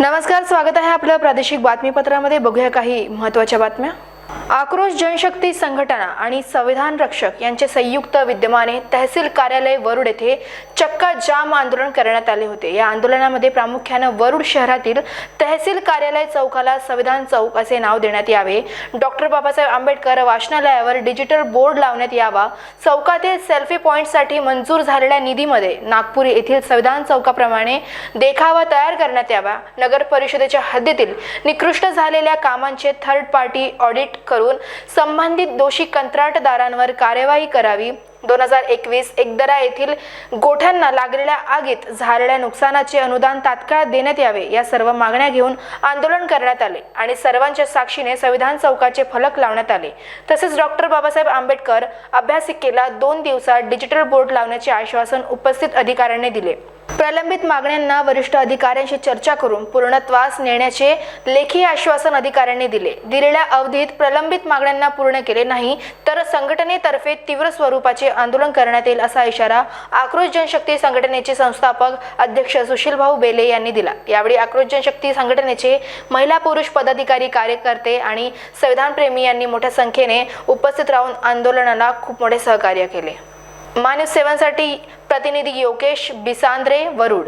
नमस्कार स्वागत आहे आपलं प्रादेशिक बातमीपत्रामध्ये. बघूया काही महत्त्वाच्या बातम्या. आक्रोश जनशक्ती संघटना आणि संविधान रक्षक यांचे संयुक्त विद्यमाने तहसील कार्यालय वरुड येथे चक्का जाम आंदोलन करण्यात आले होते. या आंदोलनामध्ये प्रामुख्यानं वरुड शहरातील तहसील कार्यालय चौकाला संविधान चौक असे नाव देण्यात यावे. डॉक्टर बाबासाहेब आंबेडकर वाचनालयावर डिजिटल बोर्ड लावण्यात यावा. चौकातील सेल्फी पॉईंटसाठी मंजूर झालेल्या निधीमध्ये नागपूर येथील संविधान चौकाप्रमाणे देखावा तयार करण्यात यावा. नगर परिषदेच्या हद्दीतील निकृष्ट झालेल्या कामांचे थर्ड पार्टी ऑडिट करून संबंधित दोषी कंत्राटदारांवर कार्यवाही करावी. दोन हजार एकवीस एकदरा येथील गोठ्यांना लागलेल्या आगीत झालेल्या नुकसानाचे अनुदान तात्काळ देण्यात यावे या सर्व मागण्या घेऊन आंदोलन करण्यात आले आणि सर्वांच्या साक्षीने संविधान चौकाचे फलक लावण्यात आले. तसेच डॉक्टर बाबासाहेब आंबेडकर अभ्यासिकेला दोन दिवसात डिजिटल बोर्ड लावण्याचे आश्वासन उपस्थित अधिकाऱ्यांनी दिले. प्रलंबित मागण्यांना वरिष्ठ अधिकाऱ्यांशी चर्चा करून पूर्णत्वास नेण्याचे लेखी आश्वासन अधिकाऱ्यांनी दिले. दिलेल्या अवधीत प्रलंबित मागण्यांना पूर्ण केले नाही तर संघटनेतर्फे तीव्र स्वरूपाचे आंदोलन करण्यात येईल असा इशारा आक्रोश जनशक्ती संघटनेचे संस्थापक अध्यक्ष सुशीलभाऊ बेले यांनी दिला. यावेळी आक्रोश जनशक्ती संघटनेचे महिला पुरुष पदाधिकारी कार्यकर्ते आणि संविधानप्रेमी यांनी मोठ्या संख्येने उपस्थित राहून आंदोलनाला खूप मोठे सहकार्य केले. मानव सेवांसाठी प्रतिनिधी योगेश बिसांद्रे वरुड